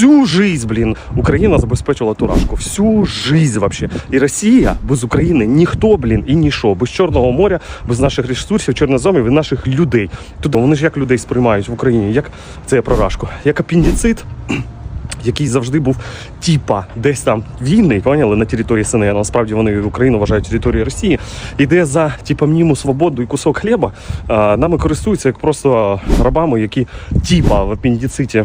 всю жизнь, блін, Україна забезпечила турашку. Всю жизнь вообще. І Росія без України ніхто, блін, і ніщо. Без Чорного моря, без наших ресурсів, чорноземів і наших людей. Тут вони ж як людей сприймають в Україні, як це я про як апендицит який завжди був типа десь там вільний, поняли, на території СНГ. Насправді вони Україну вважають територією Росії. Іде за типа мніму свободу і кусок хліба. а, Нами користуються як просто рабами, які типа в апендициті.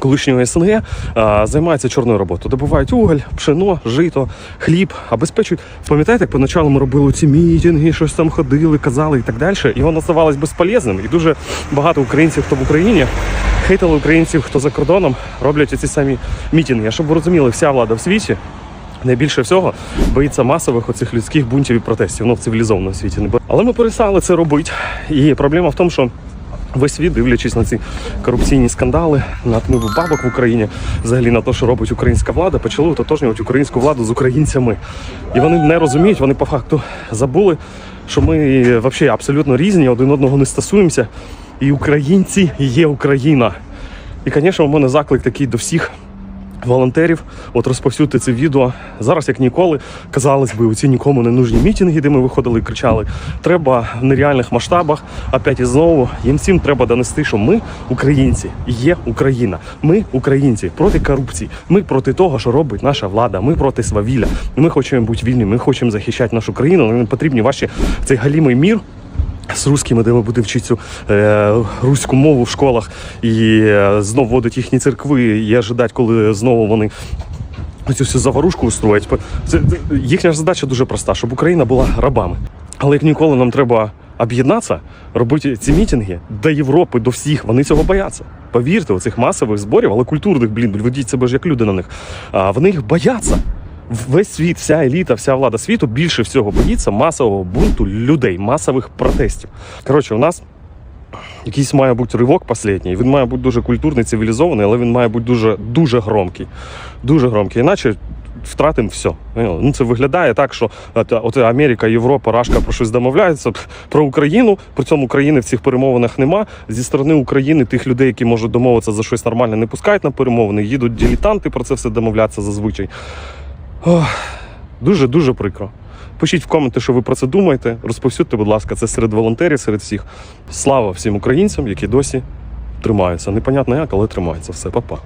Колишнього СНГ а, займаються чорною роботою. Добувають уголь, пшено, жито, хліб, обезпечують. Пам'ятаєте, як поначалу ми робили ці мітинги, щось там ходили, казали і так далі. І воно здавалось безполезним. І дуже багато українців, хто в Україні, хейтили українців, хто за кордоном, роблять ці самі мітинги. А щоб ви розуміли, вся влада в світі. Найбільше всього боїться масових оцих людських бунтів і протестів. Ну в цивілізованому світі Але ми перестали це робити. І проблема в тому, що весь світ, дивлячись на ці корупційні скандали, на отмиву бабок в Україні, взагалі на те, що робить українська влада, почали ототожнювати українську владу з українцями. І вони не розуміють, вони по факту забули, що ми взагалі абсолютно різні, один одного не стосуємося. І українці є Україна. І, звісно, у мене заклик такий до всіх волонтерів. От розповсюдити це відео. Зараз, як ніколи, казалось би, у ці нікому не нужні мітинги, де ми виходили і кричали. Треба в нереальних масштабах. Опять і знову їм всім треба донести, що ми українці, є Україна. Ми українці проти корупції. Ми проти того, що робить наша влада. Ми проти свавілля. Ми хочемо бути вільні. Ми хочемо захищати нашу країну. Нам не потрібні ваші цей галімий мір з русскими, де ми будемо вчити цю е, руську мову в школах і е, знов вводить їхні церкви і ожидати, коли знову вони цю всю заварушку устроять. Це, це- їхня ж задача дуже проста, щоб Україна була рабами. Але як ніколи нам треба об'єднатися, робити ці мітинги до Європи, до всіх. Вони цього бояться. Повірте, оцих масових зборів, але культурних, блін, ведіть себе ж як люди на них. А, вони їх бояться. Весь світ, вся еліта, вся влада світу більше всього боїться масового бунту людей, масових протестів. Коротше, у нас якийсь має бути ривок останній. Він має бути дуже культурний, цивілізований, але він має бути дуже, дуже громкий. Дуже громкий. Іначе втратимо все. Ну, це виглядає так, що от, Америка, Європа, Рашка про щось домовляються про Україну. При цьому України в цих перемовинах нема. Зі сторони України тих людей, які можуть домовитися за щось нормальне, не пускають на перемовини. Їдуть дилетанти про це все домовлятися зазвичай. Ох, дуже дуже прикро. Пишіть в коменти, що ви про це думаєте. Розповсюдьте, будь ласка, це серед волонтерів, серед всіх. Слава всім українцям, які досі тримаються. Непонятно як, але тримаються. Все, па-па.